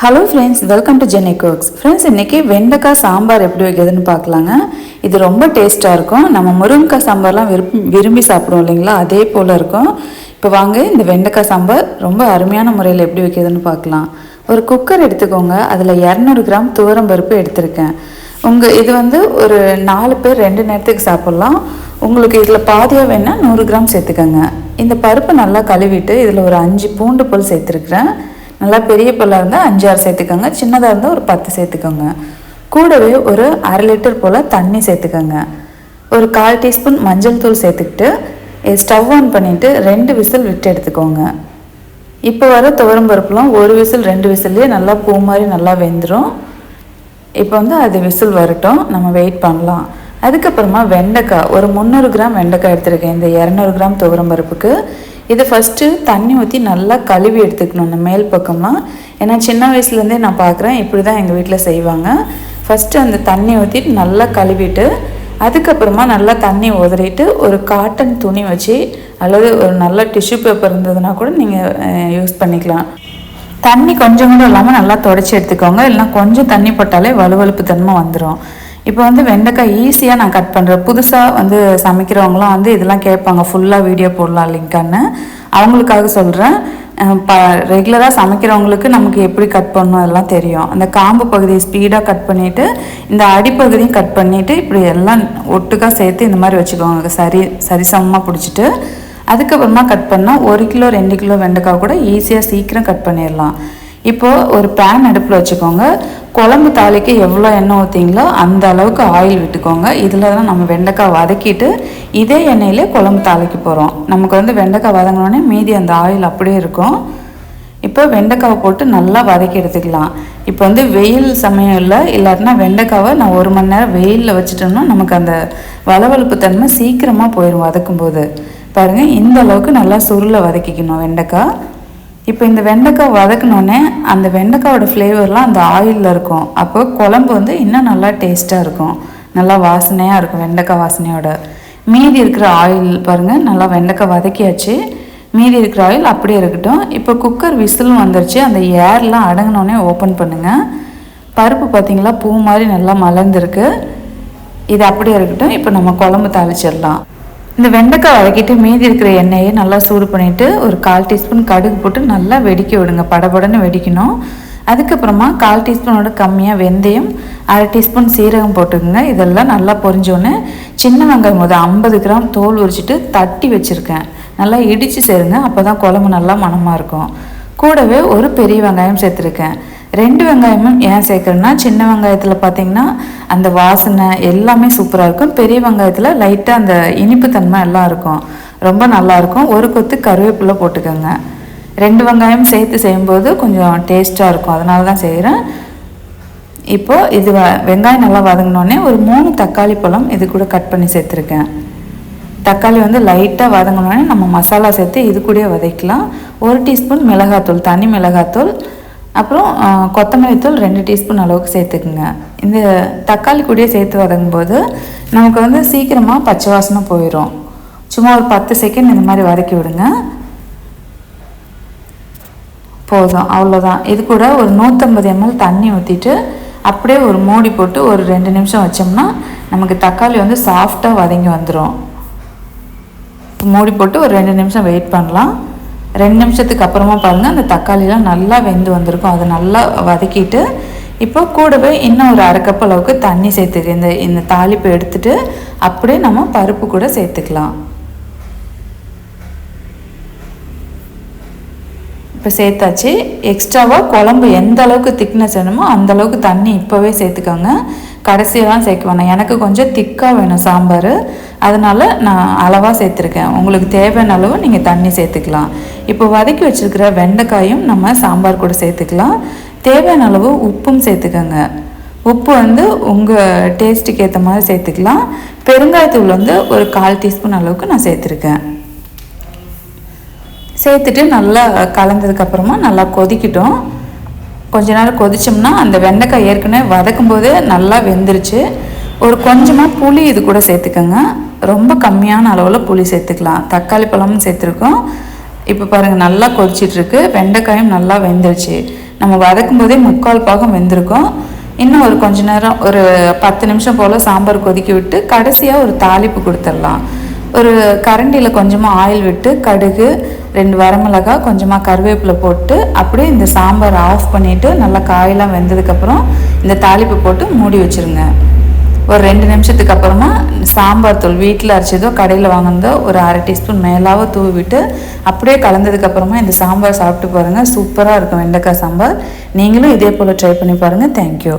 Hello friends welcome to Jeni cooks friends இன்றைக்கி வெண்டைக்காய் சாம்பார் எப்படி வைக்கிறதுன்னு பார்க்கலாங்க. இது ரொம்ப டேஸ்ட்டாக இருக்கும். நம்ம முருங்கைக்காய் சாம்பார்லாம் விரும்பி விரும்பி சாப்பிடுவோம் இல்லைங்களா? அதே போல் இருக்கும். இப்போ வாங்க இந்த வெண்டைக்காய் சாம்பார் ரொம்ப அருமையான முறையில் எப்படி வைக்கிறதுன்னு பார்க்கலாம். ஒரு குக்கர் எடுத்துக்கோங்க. அதில் இரநூறு கிராம் துவரம் பருப்பு எடுத்திருக்கேன். உங்கள் இது வந்து ஒரு நாலு பேர் ரெண்டு நேரத்துக்கு சாப்பிட்லாம். உங்களுக்கு இதில் பாதியாக வேணால் நூறு கிராம் சேர்த்துக்கோங்க. இந்த பருப்பு நல்லா கழுவிட்டு இதில் ஒரு அஞ்சு பூண்டு போல் சேர்த்துருக்குறேன். நல்லா பெரிய பல்லாக இருந்தால் அஞ்சு ஆறு சேர்த்துக்கோங்க. சின்னதாக இருந்தால் ஒரு பத்து சேர்த்துக்கோங்க. கூடவே ஒரு அரை லிட்டர் போல் தண்ணி சேர்த்துக்கோங்க. ஒரு கால் டீஸ்பூன் மஞ்சள் தூள் சேர்த்துக்கிட்டு ஸ்டவ் ஆன் பண்ணிவிட்டு ரெண்டு விசில் விட்டு எடுத்துக்கோங்க. இப்போ வர துவரம் பருப்புலாம் ஒரு விசில் ரெண்டு விசில்லையே நல்லா பூ மாதிரி நல்லா வெந்துடும் இப்போ வந்து அது விசில் வரட்டும். நம்ம வெயிட் பண்ணலாம். அதுக்கப்புறமா வெண்டைக்காய் ஒரு முந்நூறு கிராம் வெண்டைக்காய் எடுத்திருக்கேன். இந்த இரநூறு கிராம் துவரம் பருப்புக்கு. இதை ஃபஸ்ட்டு தண்ணி ஊற்றி நல்லா கழுவி எடுத்துக்கணும் இந்த மேல் பக்கமாக ஏன்னா சின்ன வயசுலேருந்தே நான் பார்க்குறேன் இப்படி தான் எங்கள் வீட்டில் செய்வாங்க. ஃபஸ்ட்டு அந்த தண்ணி ஊற்றிட்டு நல்லா கழுவிட்டு அதுக்கப்புறமா நல்லா தண்ணி உதறிட்டு ஒரு காட்டன் துணி வச்சு அல்லது ஒரு நல்ல டிஷ்யூ பேப்பர் இருந்ததுன்னா கூட நீங்கள் யூஸ் பண்ணிக்கலாம். தண்ணி கொஞ்சம் கூட இல்லாமல் நல்லா தொடச்சி எடுத்துக்கோங்க. இல்லைனா கொஞ்சம் தண்ணி போட்டாலே வலுவலுப்பு தன்மை வந்துடும் இப்போ வந்து வெண்டைக்காய் ஈஸியாக நான் கட் பண்ணுறேன் புதுசாக வந்து சமைக்கிறவங்களாம் வந்து இதெல்லாம் கேட்பாங்க. ஃபுல்லாக வீடியோ போடலாம் லிங்கான்னு அவங்களுக்காக சொல்கிறேன் ப ரெகுலராக சமைக்கிறவங்களுக்கு நமக்கு எப்படி கட் பண்ணணும் அதெல்லாம் தெரியும். அந்த காம்பு பகுதியை ஸ்பீடாக கட் பண்ணிவிட்டு இந்த அடிப்பகுதியும் கட் பண்ணிவிட்டு இப்படி எல்லாம் ஒட்டுக்காக சேர்த்து இந்த மாதிரி வச்சுக்கோங்க. சரி சரிசமமாக பிடிச்சிட்டு அதுக்கப்புறமா கட் பண்ணால் ஒரு கிலோ ரெண்டு கிலோ வெண்டைக்காய் கூட ஈஸியாக சீக்கிரம் கட் பண்ணிடலாம். இப்போது ஒரு பேன் அடுப்பில் வச்சுக்கோங்க. குழம்பு தாளிக்கு எவ்வளோ எண்ணெய் ஊற்றிங்களோ அந்த அளவுக்கு ஆயில் விட்டுக்கோங்க. இதில் தான் நம்ம வெண்டைக்காய் வதக்கிட்டு இதே எண்ணெயிலே குழம்பு தாளிக்கு போகிறோம் நமக்கு வந்து வெண்டைக்காய் வதங்கினோடனே மீதி அந்த ஆயில் அப்படியே இருக்கும். இப்போ வெண்டைக்காவை போட்டு நல்லா வதக்கி எடுத்துக்கலாம். இப்போ வந்து வெயில் சமயம் இல்லை இல்லாட்டினா வெண்டைக்காவை நான் ஒரு மணி நேரம் வெயிலில் வச்சுட்டோம்னா நமக்கு அந்த வளவழுப்பு தன்மை சீக்கிரமாக போயிடும் வதக்கும்போது. பாருங்கள் இந்த அளவுக்கு நல்லா சுருளை வதக்கிக்கணும் வெண்டைக்காய். இப்போ இந்த வெண்டைக்காய் வதக்கினோடனே அந்த வெண்டைக்காயோட ஃப்ளேவர்லாம் அந்த ஆயிலில் இருக்கும். அப்போ குழம்பு வந்து இன்னும் நல்லா டேஸ்ட்டாக இருக்கும். நல்லா வாசனையாக இருக்கும் வெண்டைக்காய் வாசனையோட. மீதி இருக்கிற ஆயில் பாருங்கள் நல்லா வெண்டைக்காய் வதக்கியாச்சு. மீதி இருக்கிற ஆயில் அப்படியே இருக்கட்டும். இப்போ குக்கர் விசிலும் வந்துருச்சு. அந்த ஏர்லாம் அடங்கினோடனே ஓப்பன் பண்ணுங்கள் பருப்பு பார்த்தீங்களா பூ மாதிரி நல்லா மலர்ந்துருக்கு. இது அப்படியே இருக்கட்டும். இப்போ நம்ம குழம்பு தாளிச்சிடலாம். இந்த வெண்டைக்காய் வதக்கிட்டு மீதி இருக்கிற எண்ணெயை நல்லா சூடு பண்ணிவிட்டு ஒரு கால் டீஸ்பூன் கடுகு போட்டு நல்லா வெடிக்க விடுங்க. படபடன்னு வெடிக்கணும். அதுக்கப்புறமா கால் டீஸ்பூனோட கம்மியாக வெந்தயம் அரை டீஸ்பூன் சீரகம் போட்டுக்கோங்க. இதெல்லாம் நல்லா பொரிஞ்சோன்னே சின்ன வெங்காயம் போது ஐம்பது கிராம் தோல் உரிச்சிட்டு தட்டி வச்சுருக்கேன். நல்லா இடித்து சேருங்க. அப்போ தான் குழம்பு நல்லா மணமாக இருக்கும். கூடவே ஒரு பெரிய வெங்காயம் சேர்த்துருக்கேன். ரெண்டு வெங்காயமும் ஏன் சேர்க்குறேன்னா சின்ன வெங்காயத்தில் பார்த்தீங்கன்னா அந்த வாசனை எல்லாமே சூப்பராக இருக்கும். பெரிய வெங்காயத்தில் லைட்டாக அந்த இனிப்பு தன்மை எல்லாம் இருக்கும். ரொம்ப நல்லாயிருக்கும் ஒரு கொத்து கருவேப்பிலை போட்டுக்கோங்க. ரெண்டு வெங்காயம் சேர்த்து செய்யும்போது கொஞ்சம் டேஸ்ட்டாக இருக்கும். அதனால தான் செய்கிறேன் இப்போது இது வெங்காயம் நல்லா வதங்கினோடனே ஒரு மூணு தக்காளி பழம் இது கூட கட் பண்ணி சேர்த்துருக்கேன். தக்காளி வந்து லைட்டாக வதங்கினோடனே நம்ம மசாலா சேர்த்து இது கூட வதக்கலாம் ஒரு டீஸ்பூன் மிளகாத்தூள் தனி மிளகாத்தூள் அப்புறம் கொத்தமல்லி தூள் ரெண்டு டீஸ்பூன் அளவுக்கு சேர்த்துக்குங்க. இந்த தக்காளி கூடயே சேர்த்து வதங்கும்போது நமக்கு வந்து சீக்கிரமாக பச்சை வாசனை போயிடும் சும்மா ஒரு பத்து செகண்ட் இந்த மாதிரி வதக்கி விடுங்க. போதும் அவ்வளோதான் இது கூட ஒரு நூற்றம்பது எம்எல் தண்ணி ஊற்றிட்டு அப்படியே ஒரு மூடி போட்டு ஒரு ரெண்டு நிமிஷம் வச்சோம்னா நமக்கு தக்காளி வந்து சாஃப்டாக வதங்கி வந்துடும் மூடி போட்டு ஒரு ரெண்டு நிமிஷம் வெயிட் பண்ணலாம். ரெண்டு நிமிஷத்துக்கு அப்புறமா பாருங்கள் அந்த தக்காளிலாம் நல்லா வெந்து வந்திருக்கும். அதை நல்லா வதக்கிட்டு இப்போ கூடவே இன்னும் ஒரு அரை கப் அளவுக்கு தண்ணி சேர்த்துக்கு இந்த இந்த தாளிப்பு எடுத்துட்டு அப்படியே நம்ம பருப்பு கூட சேர்த்துக்கலாம். இப்போ சேர்த்தாச்சு. எக்ஸ்ட்ராவாக குழம்பு எந்த அளவுக்கு திக்னஸ் வேணுமோ அந்த அளவுக்கு தண்ணி இப்போவே சேர்த்துக்கோங்க. கடைசியெல்லாம் சேர்க்க வேணாம். எனக்கு கொஞ்சம் திக்காக வேணும் சாம்பார். அதனால் நான் அளவாக சேர்த்துருக்கேன். உங்களுக்கு தேவையான அளவு நீங்கள் தண்ணி சேர்த்துக்கலாம். இப்போ வதக்கி வச்சுருக்கிற வெண்டைக்காயும் நம்ம சாம்பார் கூட சேர்த்துக்கலாம். தேவையான அளவு உப்பும் சேர்த்துக்கோங்க. உப்பு வந்து உங்கள் டேஸ்ட்டுக்கு ஏற்ற மாதிரி சேர்த்துக்கலாம். பெருங்காயத்தூள் வந்து ஒரு கால் டீஸ்பூன் அளவுக்கு நான் சேர்த்துருக்கேன். சேர்த்துட்டு நல்லா கலந்ததுக்கப்புறமா நல்லா கொதிக்கட்டும். கொஞ்ச நேரம் கொதிச்சோம்னா அந்த வெண்டைக்காய் ஏற்கனவே வதக்கும்போது நல்லா வெந்துருச்சு. ஒரு கொஞ்சமாக புளி இது கூட சேர்த்துக்கோங்க. ரொம்ப கம்மியான அளவில் புளி சேர்த்துக்கலாம். தக்காளி பழமும் சேர்த்துருக்கோம். இப்போ பாருங்கள் நல்லா கொதிச்சிட்ருக்கு. வெண்டைக்காயும் நல்லா வெந்துருச்சு. நம்ம வதக்கும் போதே முக்கால் பாகம் வெந்திருக்கும். இன்னும் ஒரு கொஞ்ச நேரம் ஒரு பத்து நிமிஷம் போல் சாம்பார் கொதிக்க விட்டு கடைசியாக ஒரு தாளிப்பு கொடுத்துடலாம். ஒரு கரண்டியில் கொஞ்சமாக ஆயில் விட்டு கடுகு ரெண்டு வரமிளகாய் கொஞ்சமாக கருவேப்பிலை போட்டு அப்படியே இந்த சாம்பார் ஆஃப் பண்ணிவிட்டு நல்லா காயெல்லாம் வெந்ததுக்கப்புறம் இந்த தாளிப்பு போட்டு மூடி வச்சுருங்க. ஒரு ரெண்டு நிமிஷத்துக்கு அப்புறமா சாம்பார் தூள் வீட்டில் அரைச்சதோ கடையில் வாங்கினதோ ஒரு அரை டீஸ்பூன் மேலாவோ தூவி விட்டு அப்படியே கலந்ததுக்கப்புறமா இந்த சாம்பார் சாப்பிட்டு பாருங்கள் சூப்பராக இருக்கும் வெண்டைக்காய் சாம்பார். நீங்களும் இதே போல் ட்ரை பண்ணி பாருங்கள் தேங்க்யூ